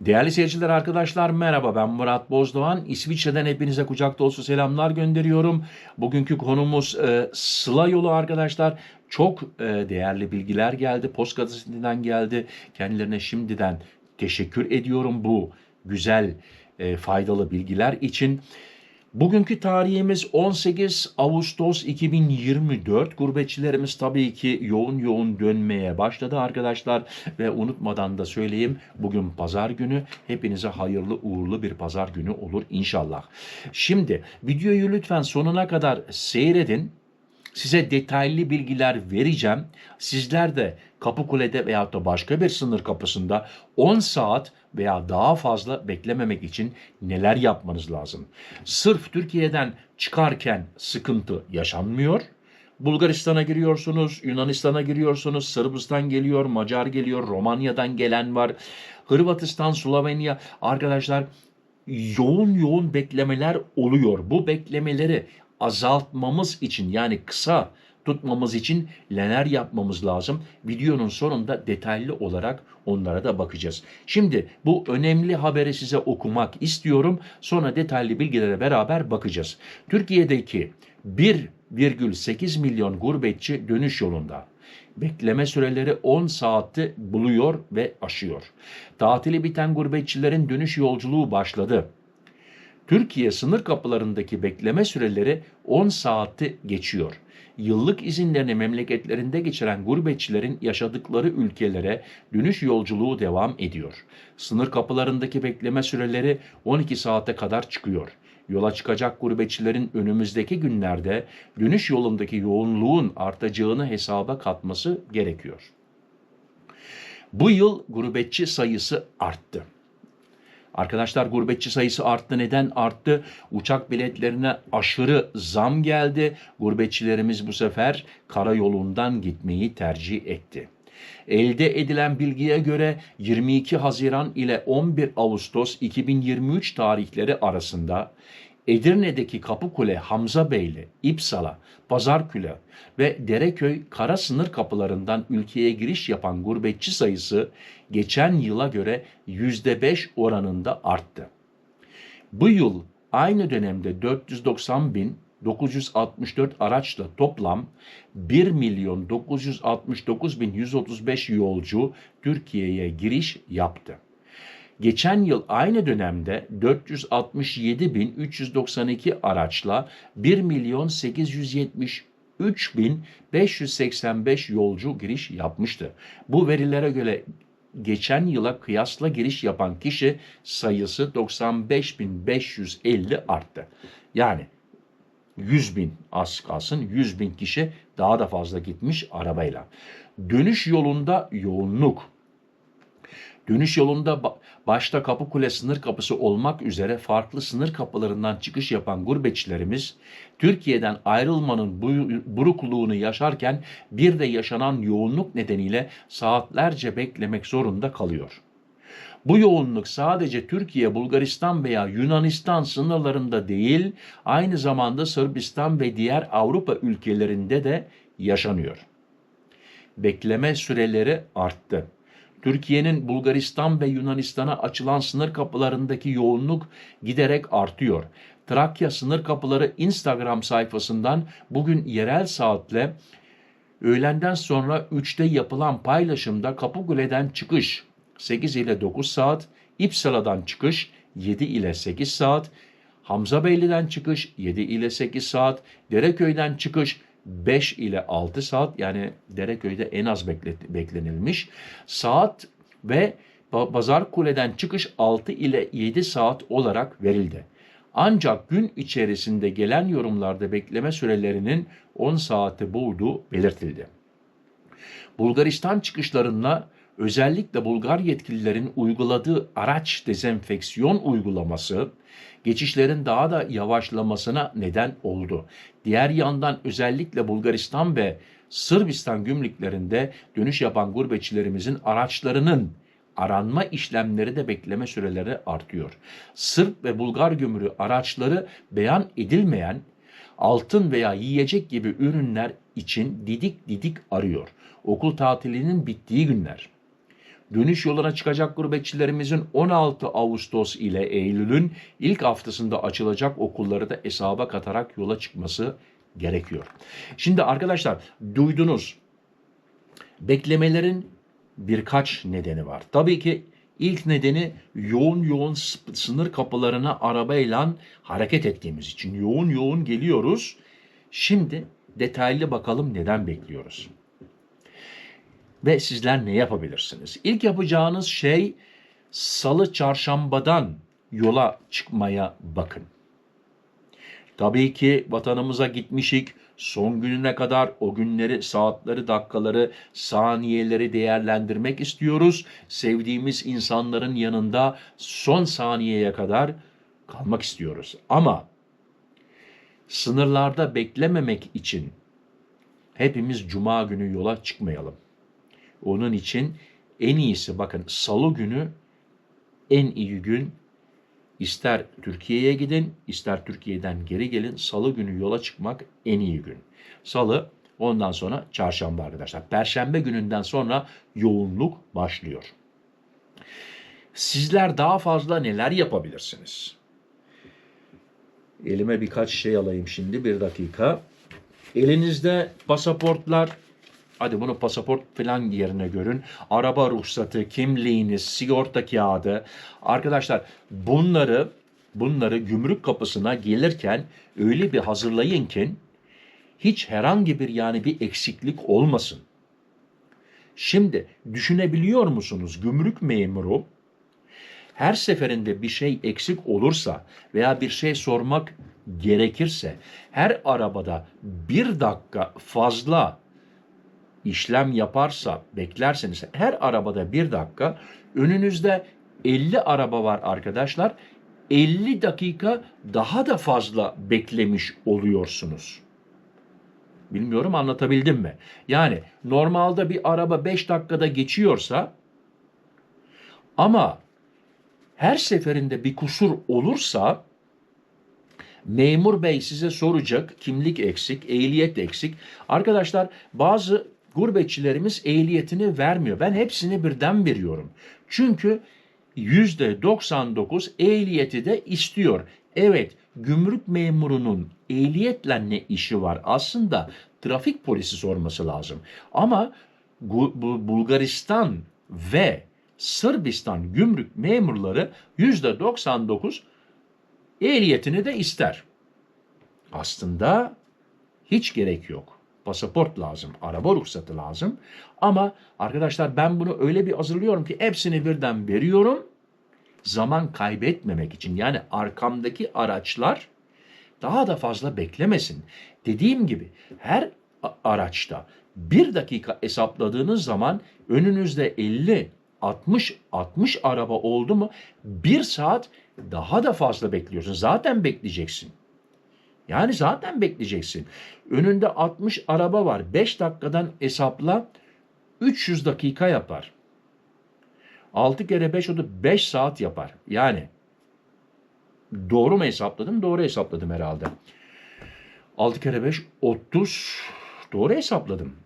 Değerli seyirciler arkadaşlar merhaba ben Murat Bozdoğan. İsviçre'den hepinize kucak dolusu selamlar gönderiyorum. Bugünkü konumuz e, Sıla yolu arkadaşlar. Çok e, değerli bilgiler geldi. Post gazetesinden geldi. Kendilerine şimdiden teşekkür ediyorum bu güzel e, faydalı bilgiler için. Bugünkü tarihimiz 18 Ağustos 2024. Gurbetçilerimiz tabii ki yoğun yoğun dönmeye başladı arkadaşlar. Ve unutmadan da söyleyeyim bugün pazar günü. Hepinize hayırlı uğurlu bir pazar günü olur inşallah. Şimdi videoyu lütfen sonuna kadar seyredin. Size detaylı bilgiler vereceğim. Sizler de Kapıkule'de veyahut da başka bir sınır kapısında 10 saat veya daha fazla beklememek için neler yapmanız lazım? Sırf Türkiye'den çıkarken sıkıntı yaşanmıyor. Bulgaristan'a giriyorsunuz, Yunanistan'a giriyorsunuz, Sırbistan geliyor, Macar geliyor, Romanya'dan gelen var. Hırvatistan, Slovenya arkadaşlar yoğun yoğun beklemeler oluyor. Bu beklemeleri azaltmamız için yani kısa tutmamız için neler yapmamız lazım? Videonun sonunda detaylı olarak onlara da bakacağız. Şimdi bu önemli haberi size okumak istiyorum. Sonra detaylı bilgilere beraber bakacağız. Türkiye'deki 1,8 milyon gurbetçi dönüş yolunda. Bekleme süreleri 10 saati buluyor ve aşıyor. Tatili biten gurbetçilerin dönüş yolculuğu başladı. Türkiye sınır kapılarındaki bekleme süreleri 10 saati geçiyor. Yıllık izinlerini memleketlerinde geçiren gurbetçilerin yaşadıkları ülkelere dönüş yolculuğu devam ediyor. Sınır kapılarındaki bekleme süreleri 12 saate kadar çıkıyor. Yola çıkacak gurbetçilerin önümüzdeki günlerde dönüş yolundaki yoğunluğun artacağını hesaba katması gerekiyor. Bu yıl gurbetçi sayısı arttı. Arkadaşlar gurbetçi sayısı arttı. Neden arttı? Uçak biletlerine aşırı zam geldi. Gurbetçilerimiz bu sefer karayolundan gitmeyi tercih etti. Elde edilen bilgiye göre 22 Haziran ile 11 Ağustos 2023 tarihleri arasında Edirne'deki Kapıkule, Hamzabeyli, İpsala, Pazarküle ve Dereköy kara sınır kapılarından ülkeye giriş yapan gurbetçi sayısı geçen yıla göre %5 oranında arttı. Bu yıl aynı dönemde 490 bin 964 araçla toplam 1 milyon 969 bin 135 yolcu Türkiye'ye giriş yaptı. Geçen yıl aynı dönemde 467.392 araçla 1 milyon 873.585 yolcu giriş yapmıştı. Bu verilere göre geçen yıla kıyasla giriş yapan kişi sayısı 95.550 arttı. Yani 100 bin az kalsın 100 bin kişi daha da fazla gitmiş arabayla. Dönüş yolunda yoğunluk Dönüş yolunda başta Kapıkule sınır kapısı olmak üzere farklı sınır kapılarından çıkış yapan gurbetçilerimiz Türkiye'den ayrılmanın burukluğunu yaşarken bir de yaşanan yoğunluk nedeniyle saatlerce beklemek zorunda kalıyor. Bu yoğunluk sadece Türkiye, Bulgaristan veya Yunanistan sınırlarında değil, aynı zamanda Sırbistan ve diğer Avrupa ülkelerinde de yaşanıyor. Bekleme süreleri arttı. Türkiye'nin Bulgaristan ve Yunanistan'a açılan sınır kapılarındaki yoğunluk giderek artıyor. Trakya sınır kapıları Instagram sayfasından bugün yerel saatle öğlenden sonra 3'te yapılan paylaşımda Kapıkule'den çıkış 8 ile 9 saat, İpsala'dan çıkış 7 ile 8 saat, Hamzabeyli'den çıkış 7 ile 8 saat, Dereköy'den çıkış 5 ile 6 saat yani Dereköy'de en az beklenilmiş. Saat ve Pazar Kule'den çıkış 6 ile 7 saat olarak verildi. Ancak gün içerisinde gelen yorumlarda bekleme sürelerinin 10 saati bulduğu belirtildi. Bulgaristan çıkışlarında özellikle Bulgar yetkililerin uyguladığı araç dezenfeksiyon uygulaması geçişlerin daha da yavaşlamasına neden oldu. Diğer yandan özellikle Bulgaristan ve Sırbistan gümrüklerinde dönüş yapan gurbetçilerimizin araçlarının aranma işlemleri de bekleme süreleri artıyor. Sırp ve Bulgar gümrüğü araçları beyan edilmeyen altın veya yiyecek gibi ürünler için didik didik arıyor. Okul tatilinin bittiği günler. Dönüş yoluna çıkacak gurbetçilerimizin 16 Ağustos ile Eylül'ün ilk haftasında açılacak okulları da hesaba katarak yola çıkması gerekiyor. Şimdi arkadaşlar duydunuz beklemelerin birkaç nedeni var. Tabii ki ilk nedeni yoğun yoğun sınır kapılarına arabayla hareket ettiğimiz için yoğun yoğun geliyoruz. Şimdi detaylı bakalım neden bekliyoruz. Ve sizler ne yapabilirsiniz? İlk yapacağınız şey salı çarşambadan yola çıkmaya bakın. Tabii ki vatanımıza gitmişik. Son gününe kadar o günleri, saatleri, dakikaları, saniyeleri değerlendirmek istiyoruz. Sevdiğimiz insanların yanında son saniyeye kadar kalmak istiyoruz. Ama sınırlarda beklememek için hepimiz cuma günü yola çıkmayalım. Onun için en iyisi bakın salı günü en iyi gün İster Türkiye'ye gidin, ister Türkiye'den geri gelin. Salı günü yola çıkmak en iyi gün. Salı, ondan sonra çarşamba arkadaşlar. Perşembe gününden sonra yoğunluk başlıyor. Sizler daha fazla neler yapabilirsiniz? Elime birkaç şey alayım şimdi bir dakika. Elinizde pasaportlar, hadi bunu pasaport falan yerine görün. Araba ruhsatı, kimliğiniz, sigorta kağıdı. Arkadaşlar bunları bunları gümrük kapısına gelirken öyle bir hazırlayın ki hiç herhangi bir yani bir eksiklik olmasın. Şimdi düşünebiliyor musunuz gümrük memuru her seferinde bir şey eksik olursa veya bir şey sormak gerekirse her arabada bir dakika fazla işlem yaparsa beklerseniz her arabada bir dakika önünüzde 50 araba var arkadaşlar 50 dakika daha da fazla beklemiş oluyorsunuz. Bilmiyorum anlatabildim mi? Yani normalde bir araba 5 dakikada geçiyorsa ama her seferinde bir kusur olursa memur bey size soracak kimlik eksik, ehliyet eksik. Arkadaşlar bazı gurbetçilerimiz ehliyetini vermiyor. Ben hepsini birden veriyorum. Çünkü %99 ehliyeti de istiyor. Evet, gümrük memurunun ehliyetle ne işi var? Aslında trafik polisi sorması lazım. Ama bu, bu Bulgaristan ve Sırbistan gümrük memurları %99 ehliyetini de ister. Aslında hiç gerek yok. Pasaport lazım, araba ruhsatı lazım. Ama arkadaşlar ben bunu öyle bir hazırlıyorum ki hepsini birden veriyorum. Zaman kaybetmemek için. Yani arkamdaki araçlar daha da fazla beklemesin. Dediğim gibi her araçta bir dakika hesapladığınız zaman önünüzde 50, 60, 60 araba oldu mu bir saat daha da fazla bekliyorsun. Zaten bekleyeceksin. Yani zaten bekleyeceksin. Önünde 60 araba var. 5 dakikadan hesapla 300 dakika yapar. 6 kere 5 o da 5 saat yapar. Yani doğru mu hesapladım? Doğru hesapladım herhalde. 6 kere 5 30 doğru hesapladım.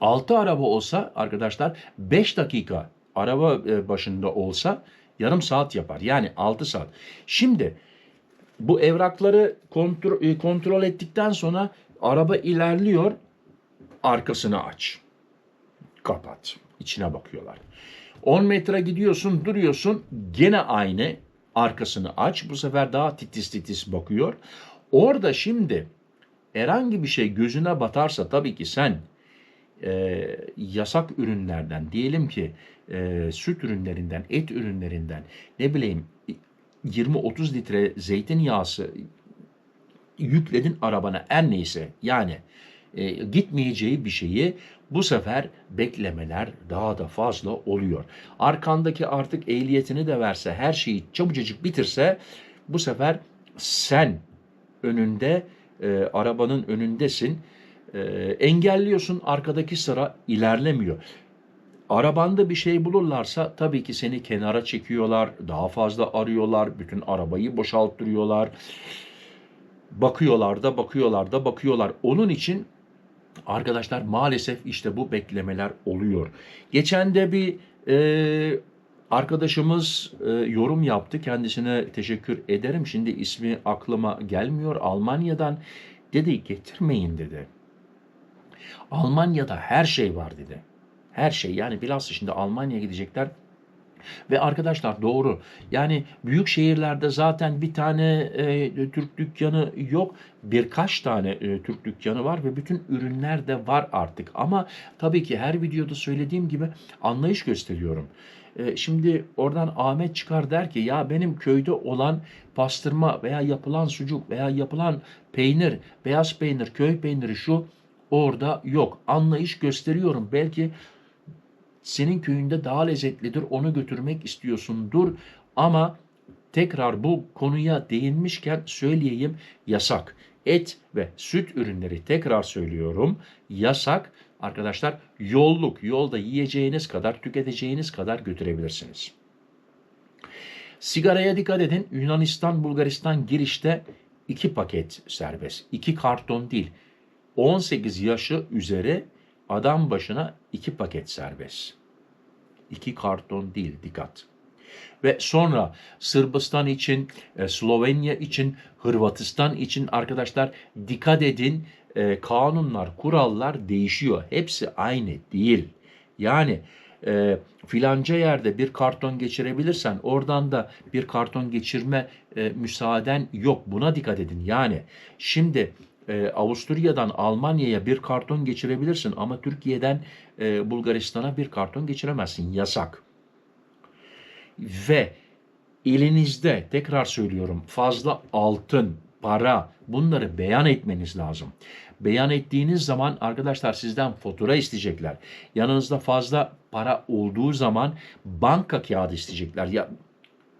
6 araba olsa arkadaşlar 5 dakika araba e, başında olsa yarım saat yapar. Yani 6 saat. Şimdi bu evrakları kontrol, e, kontrol ettikten sonra araba ilerliyor. Arkasını aç. Kapat. İçine bakıyorlar. 10 metre gidiyorsun, duruyorsun. Gene aynı. Arkasını aç. Bu sefer daha titiz titiz bakıyor. Orada şimdi herhangi bir şey gözüne batarsa tabii ki sen e, yasak ürünlerden diyelim ki e, süt ürünlerinden, et ürünlerinden ne bileyim 20-30 litre zeytinyağısı yükledin arabana her neyse yani e, gitmeyeceği bir şeyi bu sefer beklemeler daha da fazla oluyor. Arkandaki artık ehliyetini de verse her şeyi çabucacık bitirse bu sefer sen önünde e, arabanın önündesin e, engelliyorsun arkadaki sıra ilerlemiyor. Arabanda bir şey bulurlarsa tabii ki seni kenara çekiyorlar, daha fazla arıyorlar, bütün arabayı boşalttırıyorlar. Bakıyorlar da bakıyorlar da bakıyorlar. Onun için Arkadaşlar maalesef işte bu beklemeler oluyor. Geçen de bir e, arkadaşımız e, yorum yaptı. Kendisine teşekkür ederim. Şimdi ismi aklıma gelmiyor. Almanya'dan dedi getirmeyin dedi. Almanya'da her şey var dedi. Her şey yani bilhassa şimdi Almanya'ya gidecekler. Ve arkadaşlar doğru. Yani büyük şehirlerde zaten bir tane e, Türk dükkanı yok. Birkaç tane e, Türk dükkanı var ve bütün ürünler de var artık. Ama tabii ki her videoda söylediğim gibi anlayış gösteriyorum. E, şimdi oradan Ahmet çıkar der ki ya benim köyde olan pastırma veya yapılan sucuk veya yapılan peynir, beyaz peynir, köy peyniri şu orada yok. Anlayış gösteriyorum. Belki senin köyünde daha lezzetlidir, onu götürmek istiyorsundur. Ama tekrar bu konuya değinmişken söyleyeyim yasak. Et ve süt ürünleri tekrar söylüyorum yasak. Arkadaşlar yolluk, yolda yiyeceğiniz kadar, tüketeceğiniz kadar götürebilirsiniz. Sigaraya dikkat edin. Yunanistan, Bulgaristan girişte iki paket serbest. iki karton değil. 18 yaşı üzeri adam başına iki paket serbest. İki karton değil dikkat. Ve sonra Sırbistan için, e, Slovenya için, Hırvatistan için arkadaşlar dikkat edin e, kanunlar, kurallar değişiyor. Hepsi aynı değil. Yani e, filanca yerde bir karton geçirebilirsen oradan da bir karton geçirme e, müsaaden yok. Buna dikkat edin. Yani şimdi e, Avusturya'dan Almanya'ya bir karton geçirebilirsin ama Türkiye'den e, Bulgaristan'a bir karton geçiremezsin. Yasak. Ve elinizde tekrar söylüyorum fazla altın, para bunları beyan etmeniz lazım. Beyan ettiğiniz zaman arkadaşlar sizden fatura isteyecekler. Yanınızda fazla para olduğu zaman banka kağıdı isteyecekler. Ya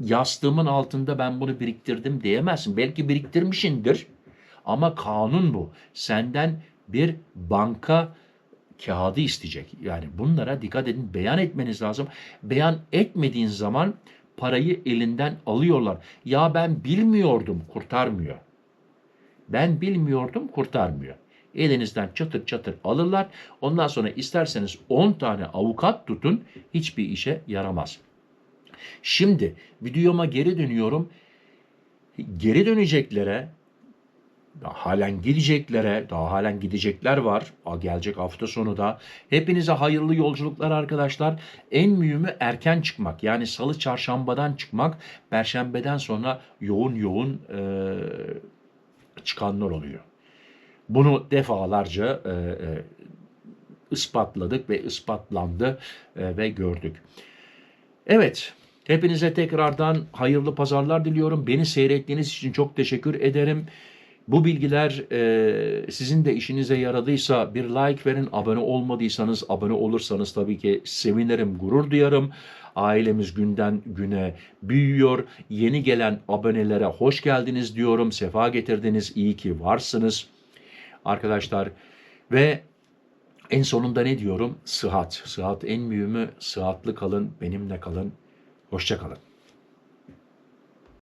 yastığımın altında ben bunu biriktirdim diyemezsin. Belki biriktirmişindir ama kanun bu. Senden bir banka kağıdı isteyecek. Yani bunlara dikkat edin. Beyan etmeniz lazım. Beyan etmediğin zaman parayı elinden alıyorlar. Ya ben bilmiyordum kurtarmıyor. Ben bilmiyordum kurtarmıyor. Elinizden çatır çatır alırlar. Ondan sonra isterseniz 10 tane avukat tutun hiçbir işe yaramaz. Şimdi videoma geri dönüyorum. Geri döneceklere daha halen gideceklere, daha halen gidecekler var. Gelecek hafta sonu da. Hepinize hayırlı yolculuklar arkadaşlar. En mühimi erken çıkmak. Yani salı çarşambadan çıkmak. Perşembeden sonra yoğun yoğun e, çıkanlar oluyor. Bunu defalarca e, e, ispatladık ve ispatlandı e, ve gördük. Evet, hepinize tekrardan hayırlı pazarlar diliyorum. Beni seyrettiğiniz için çok teşekkür ederim. Bu bilgiler e, sizin de işinize yaradıysa bir like verin. Abone olmadıysanız abone olursanız tabii ki sevinirim, gurur duyarım. Ailemiz günden güne büyüyor. Yeni gelen abonelere hoş geldiniz diyorum. Sefa getirdiniz. İyi ki varsınız. Arkadaşlar ve en sonunda ne diyorum? Sıhhat. Sıhhat en mühimi. Sıhhatlı kalın, benimle kalın. Hoşça kalın.